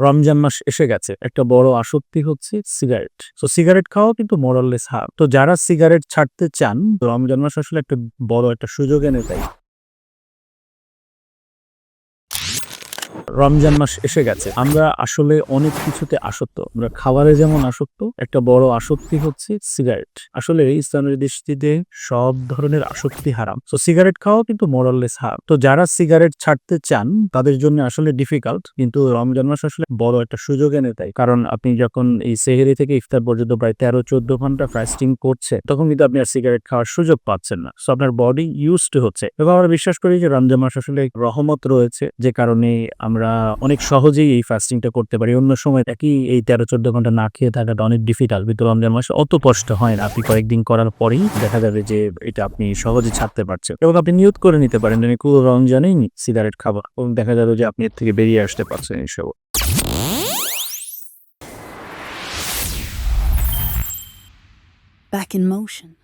রমজান মাস এসে গেছে। একটা বড় আসক্তি হচ্ছে সিগারেট। তো সিগারেট খাওয়া কিন্তু মোরাললেস হার। তো যারা সিগারেট ছাড়তে চান, রমজান মাস আসলে একটা বড় একটা সুযোগ এনে দেয়। রমজান মাস এসে গেছে। আমরা আসলে অনেক কিছুতে আসক্ত। আমরা খাবারে যেমন আসক্ত, একটা বড় আসক্তি হচ্ছে সিগারেট। আসলে ইসলামের দৃষ্টিতে সব ধরনের আসক্তি হারাম। তো সিগারেট খাওয়া কিন্তু মোরাললেস হার তো যারা সিগারেট ছাড়তে চান, তাদের জন্য আসলে ডিফিকাল্ট। কিন্তু রমজান মাস আসলে বড় একটা সুযোগ এনে দেয়। কারণ আপনি যখন এই সেহেরি থেকে ইফতার পর্যন্ত প্রায় তেরো চোদ্দ ঘণ্টা ফাস্টিং করছে তখন কিন্তু আপনি আর সিগারেট খাওয়ার সুযোগ পাচ্ছেন না। সো আপনার বডি ইউজ হচ্ছে। এবং আমরা বিশ্বাস করি যে রমজান মাস আসলে রহমত রয়েছে। যে কারণে আমরা অনেক সহজেই এই ফাস্টিংটা করতে পারি। অন্য সময় একই এই তেরো চোদ্দ ঘণ্টা না খেয়ে থাকাটা অনেক ডিফিকাল্ট কিন্তু রমজান মাসে অত কষ্ট হয় না। আপনি কয়েকদিন করার পরেই দেখা যাবে যে এটা আপনি সহজে ছাড়তে পারছেন এবং আপনি নিয়ত করে নিতে পারেন যে পুরো রমজানেই সিগারেট খাবার এবং দেখা যাবে যে আপনি এর থেকে বেরিয়ে আসতে পারছেন এইসব। Back in motion.